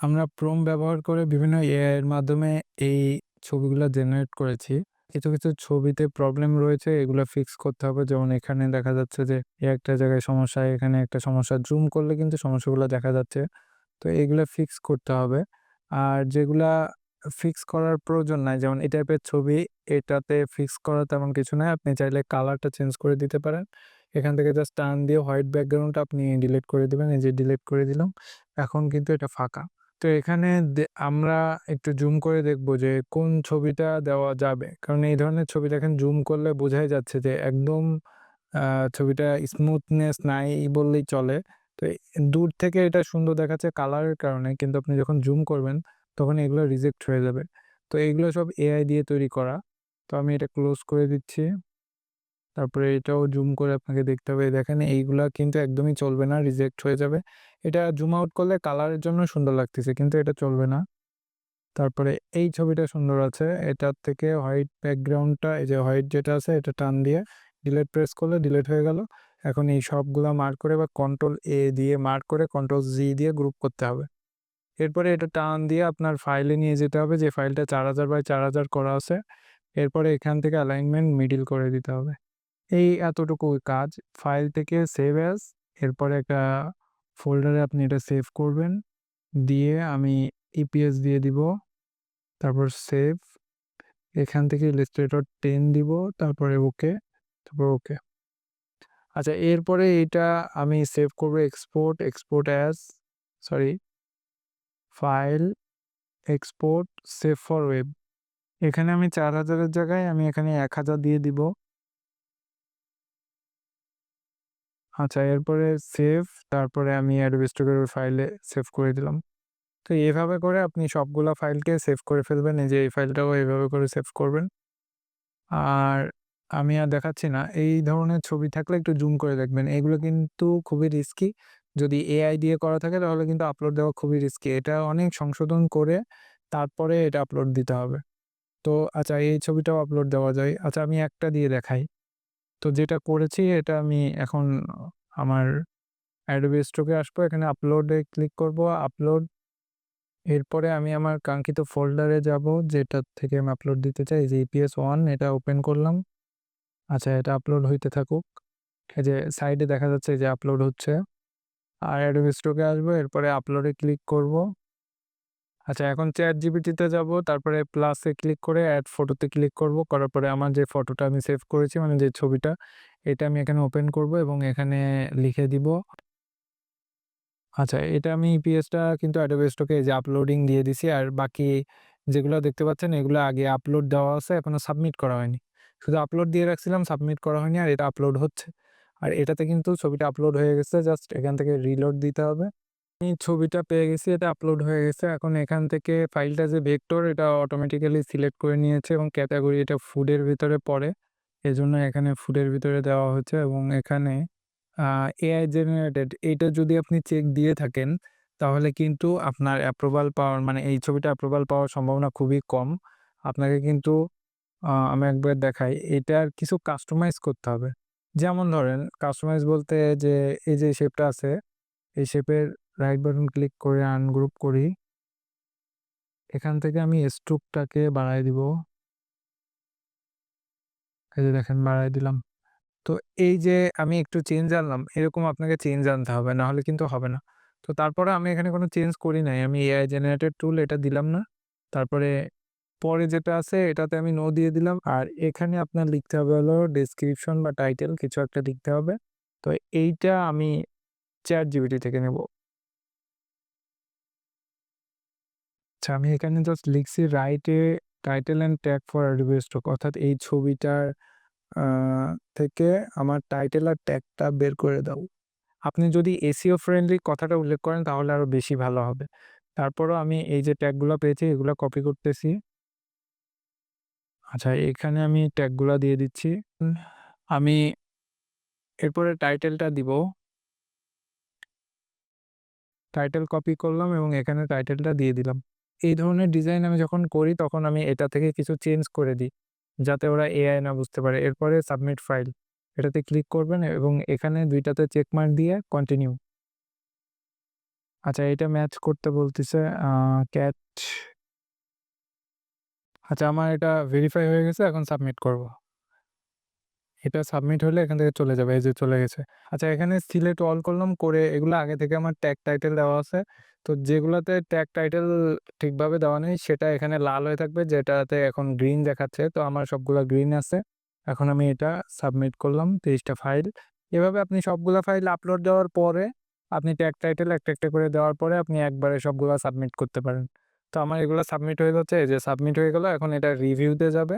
আমরা প্রোম ব্যবহার করে বিভিন্ন এআই এর মাধ্যমে এই ছবিগুলো জেনারেট করেছি। কিছু, কিছু ছবিতে প্রবলেম রয়েছে এগুলো ফিক্স করতে হবে। যেমন এখানে দেখা যাচ্ছে যে একটা জায়গায় সমস্যা, এখানে একটা সমস্যা। জুম করলে কিন্তু সমস্যাগুলো দেখা যাচ্ছে। তো এগুলো ফিক্স করতে হবে। আর যেগুলা ফিক্স করার প্রয়োজন নাই যেমন এই টাইপের ছবি এটাতে ফিক্স করা তেমন কিছু নাই। আপনি চাইলে কালারটা চেঞ্জ করে দিতে পারেন। এখান থেকে জাস্ট টান দিয়ে হোয়াইট ব্যাকগ্রাউন্ডটা আপনি ডিলিট করে দিবেন। এই যে ডিলিট করে দিলাম। এখন কিন্তু এটা ফাঁকা। তো এখানে দে, আমরা একটু জুম করে দেখব যে কোন ছবিটা দেওয়া যাবে। কারণ এই ধরনের ছবিটা দেখেন জুম করলে বোঝাই যাচ্ছে যে একদম ছবিটা স্মুথনেস নাই বললেই চলে। তো দূর থেকে এটা সুন্দর দেখাচ্ছে কালারের কারণে। কিন্তু আপনি যখন জুম করবেন, তখন এগুলো রিজেক্ট হয়ে যাবে। তো এগুলো সব এআই দিয়ে তৈরি করা। তো আমি এটা ক্লোজ করে দিচ্ছি। তারপরে এটাও জুম করে আপনাকে দেখতে হবে। দেখেন এইগুলা কিন্তু একদমই চলবে না, রিজেক্ট হয়ে যাবে। এটা জুম আউট করলে কালারের জন্য সুন্দর লাগতেছে কিন্তু এটা চলবে না। তারপরে এই ছবিটা সুন্দর আছে। এটার থেকে হোয়াইট ব্যাকগ্রাউন্ডটা এই যে হোয়াইট যেটা আছে এটা টান দিয়ে ডিলেট প্রেস করলে ডিলেট হয়ে গেল। এখন এই সবগুলা মার্ক করে বা কন্ট্রোল এ দিয়ে মার্ক করে কন্ট্রোল জি দিয়ে গ্রুপ করতে হবে। এরপরে এটা টান দিয়ে আপনার ফাইলে নিয়ে যেতে হবে যে ফাইলটা 4000 বাই 4000 করা আছে। এরপরে এখান থেকে অ্যালাইনমেন্ট মিডিল করে দিতে হবে। এই এতটুকু কাজ। ফাইল থেকে সেভ অ্যাজ এরপরে একটা ফোল্ডারে আপনি এটা সেভ করবেন। দিয়ে আমি ইপিএস দিয়ে দিব। তারপর সেভ। এখান থেকে ইলাস্ট্রেটর 10 দিব। তারপরে ওকে, তারপর ওকে। আচ্ছা এরপরে এটা আমি সেভ করব export, export as sorry file, export, save for web. এখানে আমি চার হাজারের জায়গায় আমি এখানে 1000 দিয়ে দিব। আচ্ছা এরপরে সেভ তারপরে আমি অ্যাডোবি স্টুডিওর ফাইলে সেভ করে দিলাম। তো এভাবে করে আপনি সবগুলা ফাইলকে সেভ করে ফেলবেন। এই যে এই ফাইলটাও এভাবে করে সেভ করবেন। আর আমি আর দেখাচ্ছি না। এই ধরনের ছবি থাকলে একটু জুম করে দেখবেন। এগুলো কিন্তু খুবই রিস্কি। যদি এআই দিয়ে করা থাকে, তাহলে কিন্তু আপলোড দেওয়া খুবই রিস্কি। এটা অনেক সংশোধন করে তারপরে এটা আপলোড দিতে হবে। তো আচ্ছা এই ছবিটাও আপলোড দেওয়া যায়। আচ্ছা আমি একটা দিয়ে দেখাই। তো যেটা করেছি, এটা আমি এখন আমার অ্যাডোবি স্টকে আসব। এখানে আপলোডে ক্লিক করব। আপলোড এরপরে আমি আমার কাঙ্ক্ষিত ফোল্ডারে যাব যেটার থেকে আমি আপলোড দিতে চাই। যে ইপিএস ওয়ান এটা ওপেন করলাম। আচ্ছা এটা আপলোড হইতে থাকুক। এই যে সাইডে দেখা যাচ্ছে যে আপলোড হচ্ছে। আর অ্যাডোবি স্টকে আসব। এরপরে আপলোডে ক্লিক করব। আচ্ছা এখন চ্যাটজিপিটিতে যাব। তারপরে প্লাসে ক্লিক করে অ্যাড ফটোতে ক্লিক করব। করার পরে আমার যে ফটোটা আমি সেভ করেছি মানে যে ছবিটা, এটা আমি এখানে ওপেন করব এবং এখানে লিখে দিব আচ্ছা এটা আমি ইপিএসটা কিন্তু অ্যাডোবি স্টকে এই যে আপলোডিং দিয়ে দিছি। আর বাকি যেগুলো দেখতে পাচ্ছেন, এগুলো আগে আপলোড দেওয়া আছে, এখনও সাবমিট করা হয়নি। শুধু আপলোড দিয়ে রাখছিলাম সাবমিট করা হয়নি, আর এটা আপলোড হচ্ছে। আর এটাতে কিন্তু ছবিটা আপলোড হয়ে গেছে জাস্ট এখান থেকে রিলোড দিতে হবে। আমি ছবিটা পেয়ে গেছি, এটা আপলোড হয়ে গেছে। এখন এখান থেকে ফাইলটা যে ভেক্টর এটা অটোমেটিক্যালি সিলেক্ট করে নিয়েছে এবং ক্যাটাগরি এটা ফুডের ভিতরে পড়ে। এজন্য এখানে ফুডের ভিতরে দেওয়া হচ্ছে এবং এখানে এআই জেনারেটেড এটা যদি আপনি চেক দিয়ে থাকেন, তাহলে কিন্তু আপনার অ্যাপ্রুভাল পাওয়ার মানে এই ছবিটা অ্যাপ্রুভাল পাওয়ার সম্ভাবনা খুবই কম। আপনাকে কিন্তু আমি একবার দেখাই এটার কিছু কাস্টমাইজ করতে হবে। যেমন ধরেন কাস্টমাইজ বলতে যে, এই যে শেপটা আছে, এই শেপের রাইট বাটন ক্লিক করে আনগ্রুপ করি। এখান থেকে আমি স্ট্রোকটাকে বাড়ায় দিব। এই যে দেখেন, বাড়ায় দিলাম। তো এই যে আমি একটু চেঞ্জ আনলাম, এরকম আপনাকে চেঞ্জ আনতে হবে নাহলে কিন্তু হবে না। তো তারপরে আমি এখানে কোনো চেঞ্জ করি নাই। আমি এআই জেনারেটেড টুল এটা দিলাম না। তারপরে পরে যেটা আছে, এটাতে আমি নো দিয়ে দিলাম। আর এখানে আপনার লিখতে হবে হলো ডেসক্রিপশন বা টাইটেল কিছু একটা লিখতে হবে। তো এইটা আমি চ্যাট জিবিটি থেকে নেব। আচ্ছা আমি এখানে জাস্ট লিখছি write title and tag for Adobe stock অর্থাৎ এই ছবিটার থেকে আমার টাইটেল আর ট্যাগটা বের করে দাও। আপনি যদি এসইও ফ্রেন্ডলি কথাটা উল্লেখ করেন তাহলে আরও বেশি ভালো হবে। তারপরও আমি এই যে ট্যাগগুলা পেয়েছি, এগুলো কপি করতেছি। আচ্ছা এখানে আমি ট্যাগগুলা দিয়ে দিচ্ছি। আমি এরপরে টাইটেলটা দিব। টাইটেল কপি করলাম এবং এখানে টাইটেলটা দিয়ে দিলাম। এই ধরনের ডিজাইন আমি যখন করি, তখন আমি এটা থেকে কিছু চেঞ্জ করে দিই। যাতে ওরা এআই না বুঝতে পারে। এরপরে সাবমিট ফাইল। এটাতে ক্লিক করবেন এবং এখানে ২ টাতে চেক মার্ক দিয়ে কন্টিনিউ। আচ্ছা এটা ম্যাচ করতে বলতেছে ক্যাট আচ্ছা আমার এটা ভেরিফাই হয়ে গেছে, এখন সাবমিট করব। এটা সাবমিট হলে এখান থেকে চলে যাবে। এই যে চলে গেছে। আচ্ছা এখানে সিলেক্ট অল করলাম করে এগুলো আগে থেকে আমার ট্যাগ টাইটেল দেওয়া আছে। তো যেগুলোতে ট্যাগ টাইটেল ঠিকভাবে দেওয়া নেই সেটা এখানে লাল হয়ে থাকবে যেটাতে এখন গ্রিন দেখাচ্ছে। তো আমার সবগুলো গ্রিন আছে। এখন আমি এটা সাবমিট করলাম তেইশটা ফাইল। এভাবে আপনি সবগুলো ফাইল আপলোড দেওয়ার পরে আপনি ট্যাগ টাইটেল একটা, একটা করে দেওয়ার পরে আপনি একবারে সবগুলো সাবমিট করতে পারেন। তো আমার এগুলো সাবমিট হয়ে যাচ্ছে। এই যে সাবমিট হয়ে গেল। এখন এটা রিভিউতে যাবে।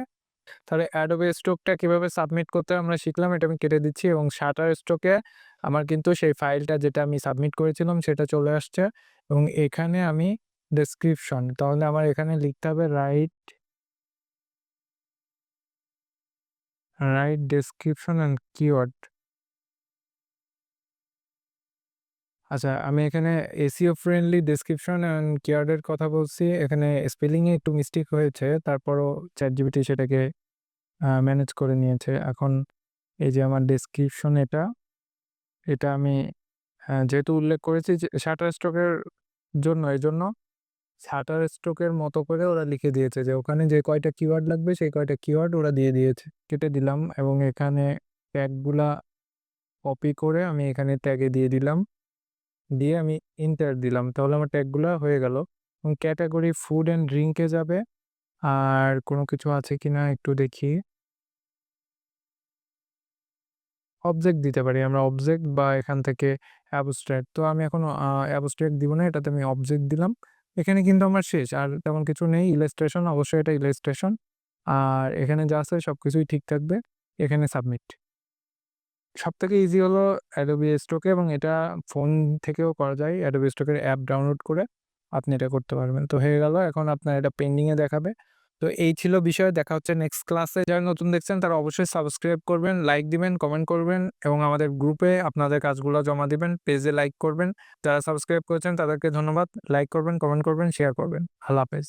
তাহলে Adobe Stockটা কীভাবে সাবমিট করতে আমরা শিখলাম। এটা আমি কেটে দিচ্ছি এবং Shutterstock-এ আমার কিন্তু সেই ফাইলটা যেটা আমি সাবমিট করেছিলাম সেটা চলে আসছে এবং এখানে আমি ডেসক্রিপশন তাহলে আমার এখানে লিখতে হবে right right description and keyword. আচ্ছা আমি এখানে SEO ফ্রেন্ডলি ডেসক্রিপশন অ্যান্ড কিওয়ার্ডের কথা বলছি। এখানে স্পেলিংয়ে একটু মিস্টেক হয়েছে। তারপরও চ্যাট জিবিটি সেটাকে ম্যানেজ করে নিয়েছে। এখন এই যে আমার ডেসক্রিপশন এটা, এটা আমি যেহেতু উল্লেখ করেছি যে Shutterstock-এর জন্য এজন্য Shutterstock-এর মতো করে ওরা লিখে দিয়েছে যে ওখানে যে কয়টা কিওয়ার্ড লাগবে সেই কয়টা কিওয়ার্ড ওরা দিয়ে দিয়েছে। কেটে দিলাম এবং এখানে ট্যাগগুলা কপি করে আমি এখানে ট্যাগে দিয়ে দিলাম। দিয়ে আমি ইন্টার দিলাম। তাহলে আমার ট্যাগগুলা হয়ে গেল এবং ক্যাটেগরি ফুড অ্যান্ড ড্রিংক-এ যাবে। আর কোনো কিছু আছে কিনা একটু দেখি। অবজেক্ট দিতে পারি, আমরা অবজেক্ট বা এখান থেকে অ্যাবস্ট্রাক্ট। তো আমি এখন, আ অ্যাবস্ট্রাক্ট দিব না। এটাতে আমি অবজেক্ট দিলাম। এখানে কিন্তু আমার শেষ। আর তেমন কিছু নেই। ইলাস্ট্রেশন অবশ্যই এটা ইলাস্ট্রেশন। আর এখানে যা আছে সব কিছুই ঠিক থাকবে। এখানে সাবমিট। সব থেকে ইজি হলো অ্যাডোবি স্টোকে এবং এটা ফোন থেকেও করা যায়। অ্যাডোবি Stock-এর অ্যাপ ডাউনলোড করে আপনি এটা করতে পারবেন। তো হয়ে গেল। এখন আপনার এটা পেন্ডিং-এ দেখাবে। তো এই ছিল বিষয়। দেখা হচ্ছে নেক্সট ক্লাসে। যারা নতুন দেখছেন তারা অবশ্যই সাবস্ক্রাইব করবেন, লাইক দিবেন, কমেন্ট করবেন এবং আমাদের গ্রুপে আপনাদের কাজগুলো জমা দিবেন। পেজে লাইক করবেন। যারা সাবস্ক্রাইব করেছেন তাদেরকে ধন্যবাদ। লাইক করবেন, কমেন্ট করবেন, শেয়ার করবেন। আল্লাহ হাফেজ।